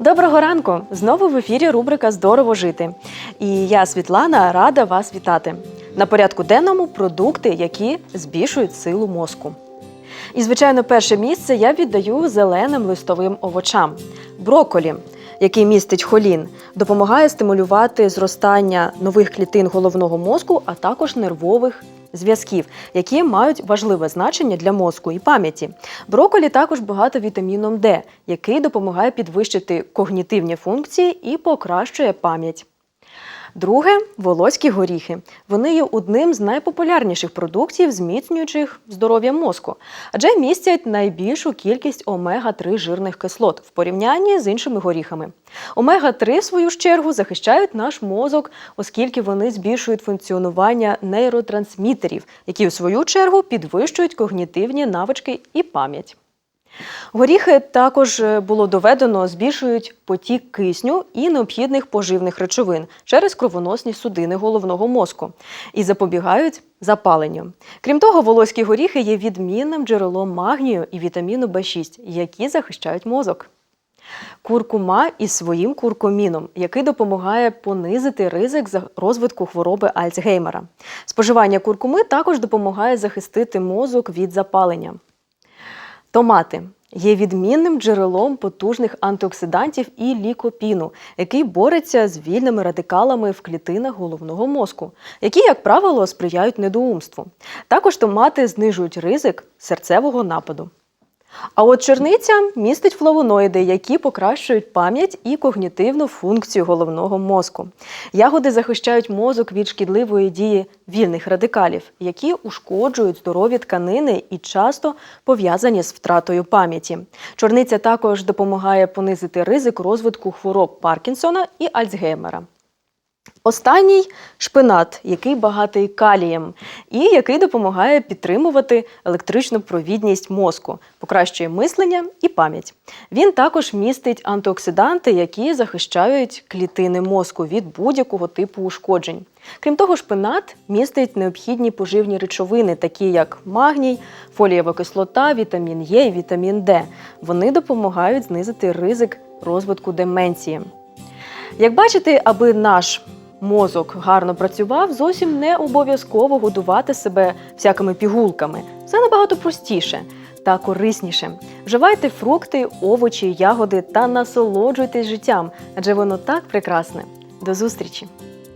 Доброго ранку! Знову в ефірі рубрика Здорово жити. І я, Світлана, рада вас вітати. На порядку денному продукти, які збільшують силу мозку. І, звичайно, перше місце я віддаю зеленим листовим овочам. Броколі, який містить холін, допомагає стимулювати зростання нових клітин головного мозку, а також нервових зв'язків, які мають важливе значення для мозку і пам'яті. Броколі також багато вітаміном Д, який допомагає підвищити когнітивні функції і покращує пам'ять. Друге волоські горіхи. Вони є одним з найпопулярніших продуктів, зміцнюючих здоров'я мозку, адже містять найбільшу кількість омега-3 жирних кислот в порівнянні з іншими горіхами. Омега-3, в свою чергу, захищають наш мозок, оскільки вони збільшують функціонування нейротрансмітерів, які, в свою чергу, підвищують когнітивні навички і пам'ять. Горіхи також е, було доведено збільшують потік кисню і необхідних поживних речовин через кровоносні судини головного мозку і запобігають запаленню. Крім того, волоські горіхи є відмінним джерелом магнію і вітаміну В6, які захищають мозок. Куркума із своїм куркуміном, який допомагає понизити ризик розвитку хвороби Альцгеймера. Споживання куркуми також допомагає захистити мозок від запалення. Томати є відмінним джерелом потужних антиоксидантів і лікопіну, який бореться з вільними радикалами в клітинах головного мозку, які, як правило, сприяють недоумству. Також томати знижують ризик серцевого нападу. А от черниця містить флавоноїди, які покращують пам'ять і когнітивну функцію головного мозку. Ягоди захищають мозок від шкідливої дії вільних радикалів, які ушкоджують здорові тканини і часто пов'язані з втратою пам'яті. Чорниця також допомагає понизити ризик розвитку хвороб Паркінсона і Альцгеймера. Останній шпинат, який багатий калієм, і який допомагає підтримувати електричну провідність мозку, покращує мислення і пам'ять. Він також містить антиоксиданти, які захищають клітини мозку від будь-якого типу ушкоджень. Крім того, шпинат містить необхідні поживні речовини, такі як магній, фолієва кислота, вітамін Е і вітамін Д. Вони допомагають знизити ризик розвитку деменції. Як бачите, аби наш мозок гарно працював, зовсім не обов'язково годувати себе всякими пігулками. Все набагато простіше та корисніше. Вживайте фрукти, овочі, ягоди та насолоджуйтесь життям, адже воно так прекрасне. До зустрічі!